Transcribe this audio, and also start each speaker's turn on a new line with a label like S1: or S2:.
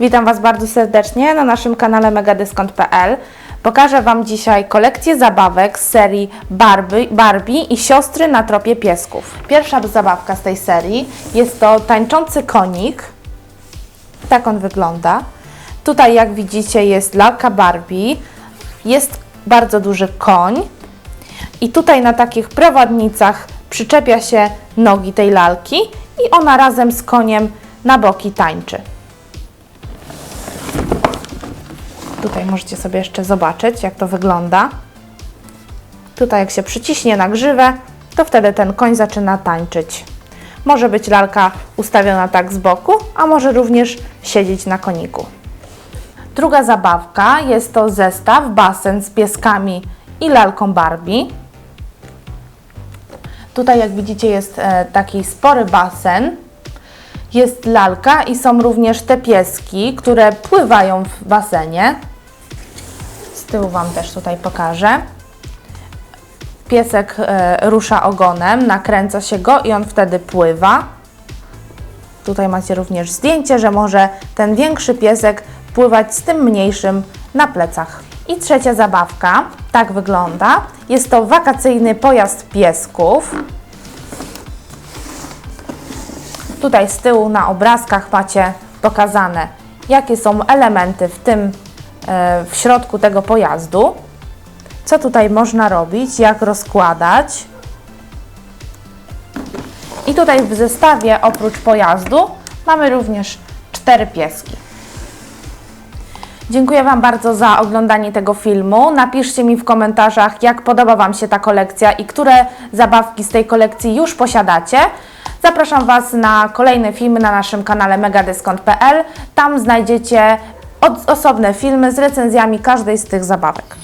S1: Witam Was bardzo serdecznie na naszym kanale megadyskont.pl. Pokażę Wam dzisiaj kolekcję zabawek z serii Barbie, Barbie i siostry na tropie piesków. Pierwsza zabawka z tej serii jest to tańczący konik. Tak on wygląda. Tutaj jak widzicie jest lalka Barbie, jest bardzo duży koń i tutaj na takich prowadnicach przyczepia się nogi tej lalki i ona razem z koniem na boki tańczy. Tutaj możecie sobie jeszcze zobaczyć, jak to wygląda. Tutaj jak się przyciśnie na grzywę, to wtedy ten koń zaczyna tańczyć. Może być lalka ustawiona tak z boku, a może również siedzieć na koniku. Druga zabawka jest to zestaw basen z pieskami i lalką Barbie. Tutaj jak widzicie jest e, taki spory basen. Jest lalka i są również te pieski, które pływają w basenie. Z tyłu Wam też tutaj pokażę. Piesek e, rusza ogonem, nakręca się go i on wtedy pływa. Tutaj macie również zdjęcie, że może ten większy piesek pływać z tym mniejszym na plecach. I trzecia zabawka, tak wygląda. Jest to wakacyjny pojazd piesków. Tutaj z tyłu na obrazkach macie pokazane, jakie są elementy w tym, e, w środku tego pojazdu. Co tutaj można robić, jak rozkładać. I tutaj w zestawie oprócz pojazdu mamy również cztery pieski. Dziękuję Wam bardzo za oglądanie tego filmu. Napiszcie mi w komentarzach, jak podoba Wam się ta kolekcja i które zabawki z tej kolekcji już posiadacie. Zapraszam Was na kolejne filmy na naszym kanale megadyskont.pl. Tam znajdziecie osobne filmy z recenzjami każdej z tych zabawek.